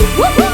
Woo-hoo!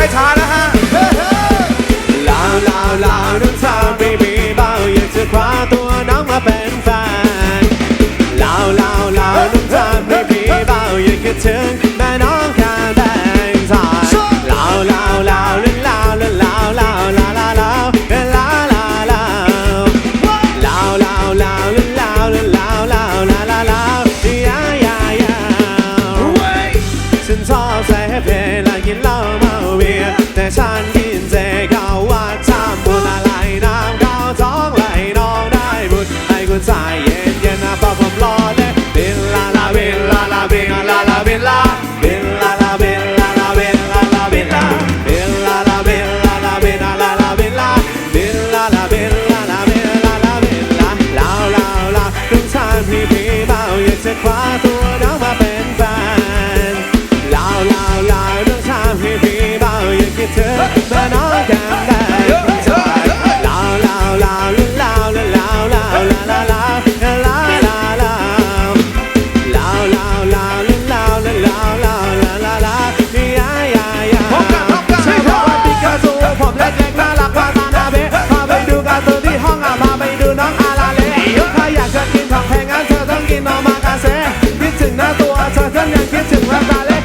ช้ช้านะฮะลาวลาวลาวน้ำชาไม่มีเบาอยากจะคว้าตัวน้องมาเป็นแฟนลาวลาวลาวน้ำชาไม่มีเบาอยากจะถึงแม่ินมามากาเซคิดถึงหน้าตัวเธอทั้ยังคิดถึงรัวตาเล็ก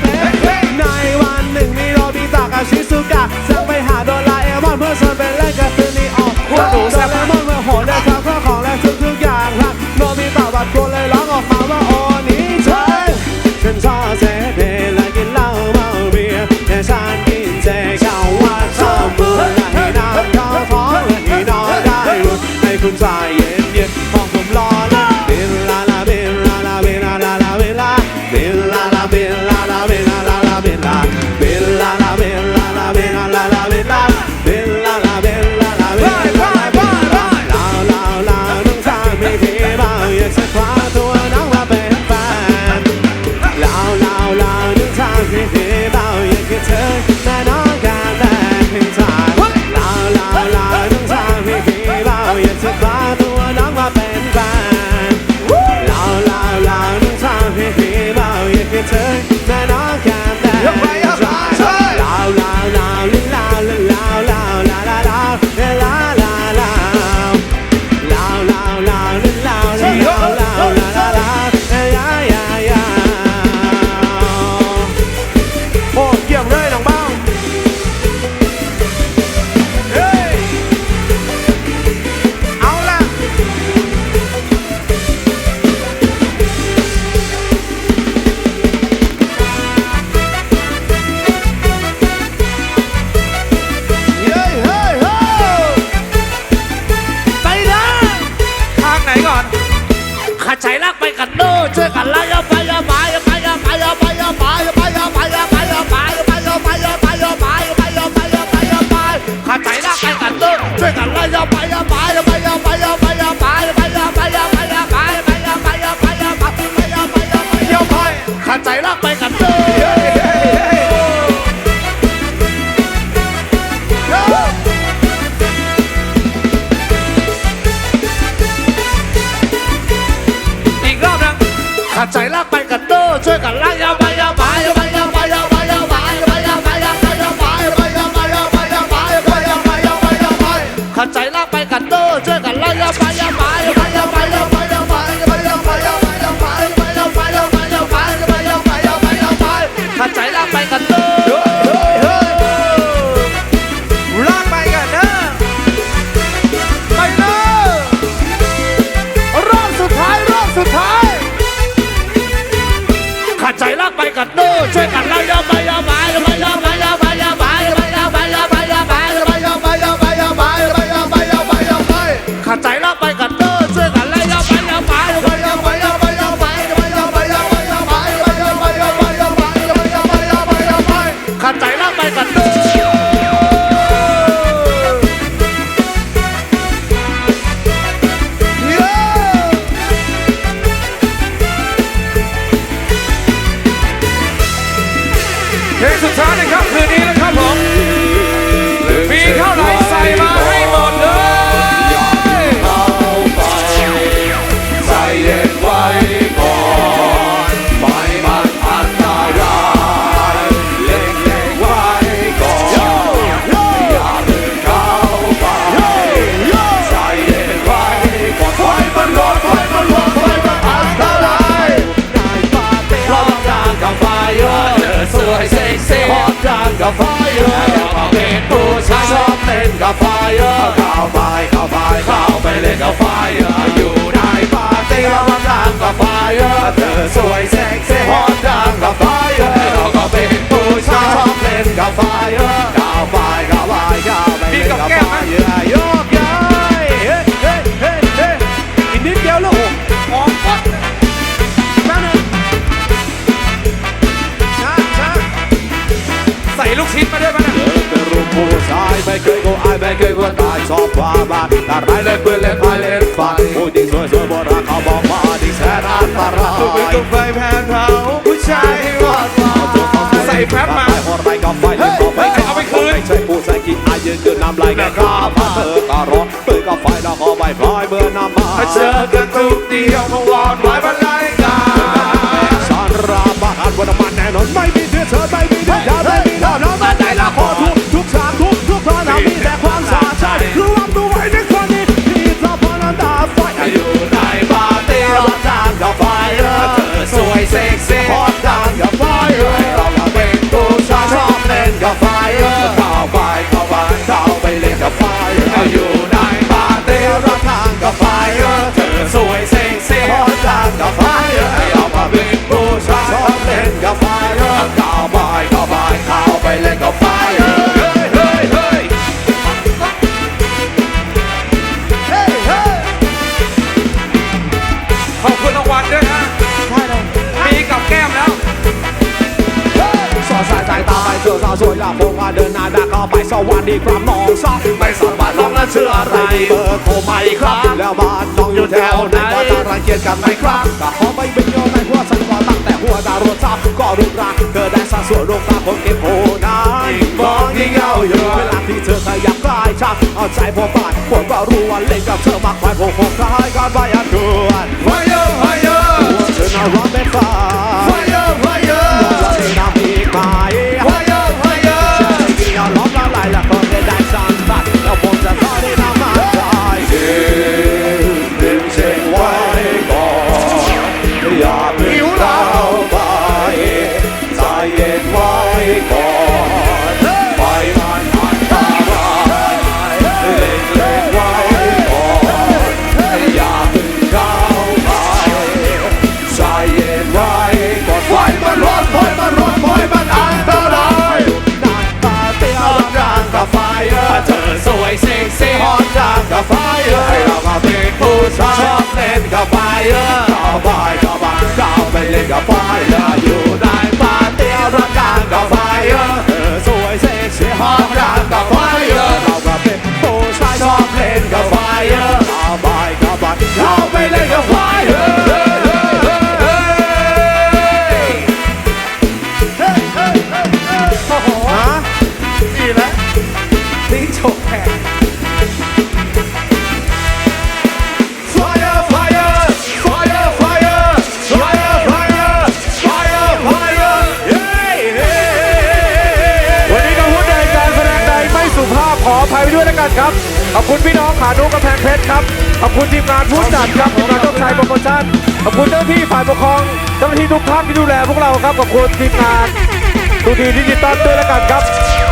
ในวันหนึ่งมีโรบิตากับชิซูกะสั่งไปหาโดราเอมอนเพื่อชวนไปเล่นกับซูนีออกหัวหนูแซ่บมอนเมื่อโหดและทำข้อของและทุกทุกอย่างรักโรบิตาบัดกลัวเลยร้องออกมาว่าโอ้นี้เธอฉันชอบเซเดและกินเหล้าเมาเบียร์แต่ฉันกินเจเข้าว่าชอบมือให้น้ำก็ท้องให้นอนได้ให้คุณใจ ใจรักไปกันโน้ช่วยกันไล่เอาไปเอาไปเอาไปเอาไปเอาไปเอาไปเอาไปเอาไปเอาไปเอาไปเอาไปเอาไปเอาไปเอาไปเอาไปเอาไปเอาไปเอาไปขัดใจรักไปกันโน้ช่วยกันไล่เอาไปเอไปอไปเอไปเอไปเอไปเอไปเอไปเอไปเอไปเอไปเอไปเอไปเอไปเอไปเอไปเอไปขัดใจรักไปกันโน้อ เพลงสุดท้ายในค่ำคืนนี้นะครับผมมีเท่าไหร่ กับไฟอยากเป็นผู้ชายชอบเล่นกับไฟเข้าไปเข้าไปเข้าไปเล่นกับไฟอยู่ในปาร์ตี้พร้อมดังกับไฟเธอสวยเซ็กซี่พร้อมดังกับไฟเราก็เป็นผู้ชายชอบเล่นกับไฟเข้าไปเข้าไปเข้าไปเล่นกับไฟ ไม่เคยโกอายไม่เคยกลัวตายชอบความบ้าอะไรเล่นปืนเล่นไฟเล่นฟันผู้หญิงสวยสวยโบราณเขาบอกว่าดีแสนอันตรายตัวเป็นตัวไฟแผนเผาผู้ชายให้วอดฟ้าใส่แฟบมาไอไรก็ไฟเล่นก็ไฟเอาไปคืนไม่ใช่ผู้ชายกินอายยืนยืนน้ำลายแกข้าพาเธอก็ร้อนปืนก็ไฟแล้วก็ไม่พลอยเบื่อน้ำมาเจอกันทุกเดียวก็วอนไว้บรรลั วัสดีครับน้องซักไม่สามารถน้องนั้นชื่ออะไรเบอร์โทรมาอีกครับ แล้วบ้านน้องอยู่แถวไหนว่าจะรังเกียจกันไหมครับก็ขอไม่เป็นโยมในหัวฉันก็ตั้งแต่หัวดาวรถซับก็รูปร่างเธอได้สัดส่วนรูปตาคนเก็บโหนายมองยิ่งเงาอยู่เวลาที่เธอขยับกายชักเอาใจผมบาดผมก็รู้ว่าเล่นกับเธอมากไปผมคงคล้ายกันไปอันด่วนไฟเยอะไฟเยอะเธอน่ารักเป็นฟ้า ไว้ก่อนไฟมันร้อนไฟมันร้อนไฟมันอันตรายนั่งตาเตียฮอตจังกับไฟเธอสวยเซ็กซี่ฮอตจางกับไฟให้เรามาเป็นผู้ชายชอบเล่นกับไฟ ออภัยไว้ด้วยแล้วกันครับ ขอบคุณพี่น้องขานุกำแพงเพชรครับ ขอบคุณทีมงานผู้จัดครับทีมงานต้องใช้โปรโมชั่น ขอบคุณเจ้าหน้าที่ฝ่ายปกครอง เจ้าหน้าที่ทุกท่านที่ดูแลพวกเราครับ ขอบคุณทีมงานดูทีดิจิตอลด้วยแล้วกันครับ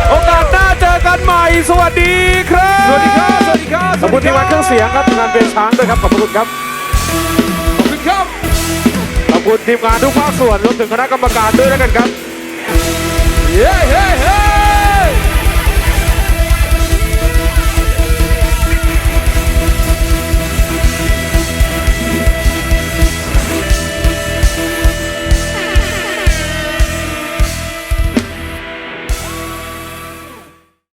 โอกาสหน้าเจอกันใหม่ สวัสดีครับ สวัสดีครับ สวัสดีครับ ขอบคุณทีมงานเครื่องเสียงครับทีมงานเบนช้างด้วยครับ ขอบคุณครับ ขอบคุณครับ ขอบคุณทีมงานทุกภาคส่วนรวมถึงคณะกรรมการด้วยแล้วกันครับ เฮ้ยเฮ้ยเฮ้